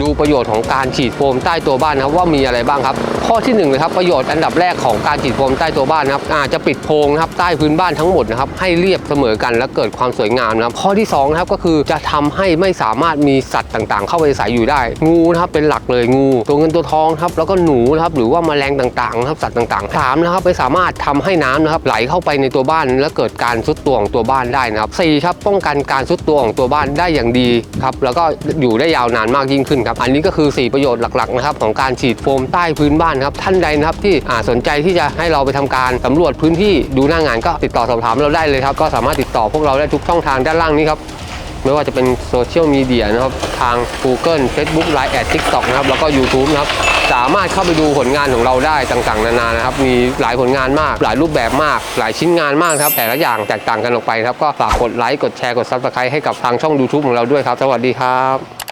ดูประโยชน์ของการฉีดโฟมใต้ตัวบ้านนะครับว่ามีอะไรบ้างครับ ข้อที่หนึ่งเลยครับประโยชน์อันดับแรกของการฉีดโฟมใต้ตัวบ้านนะครับอาจะปิดโพรงนะครับใต้พื้นบ้านทั้งหมดนะครับให้เรียบเสมอกันและเกิดความสวยงามนะครับข้อที่สองนะครับก็คือจะทำให้ไม่สามารถมีสัตว์ต่างๆ เข้าไปอาศัยอยู่ได้ งูนะครับเป็นหลักเลยงู ตัวเงินตัวทองครับแล้วก็หนูนะครับหรือว่าแมลงต่างๆครับสัตว์ต่างๆสามนะครับไม่สามารถทำให้น้ำนะครับไหลเข้าไปในตัวบ้าน และเกิดการซุดตัวของตัวบ้านได้นะครับสี่ครับป้องกันการซุดตัวของตัวบ้านได้อย่างดีครับแล้วก็อยู่ได้ยาวนานมากยิ่งขึ้นครับอันนี้ก็คือ 4 ประโยชน์หลักๆนะครับของการฉีดโฟมใต้พื้นบ้านครับท่านใดนะครับที่สนใจที่จะให้เราไปทำการสำรวจพื้นที่ดูหน้างานก็ติดต่อสอบถามเราได้เลยครับก็สามารถติดต่อพวกเราได้ทุกช่องทางด้านล่างนี้ครับไม่ว่าจะเป็นโซเชียลมีเดียนะครับทาง Google Facebook Line แอด TikTok นะครับแล้วก็ YouTube นะครับสามารถเข้าไปดูผลงานของเราได้ต่างๆ นานานะครับมีหลายผลงานมาก หลายรูปแบบมาก หลายชิ้นงานมากครับแต่ละอย่างแตกต่างกันออกไปครับก็ฝากกดไลค์กดแชร์กด Subscribe ให้กับทางช่อง YouTube ของเราด้วยครับ สวัสดีครับ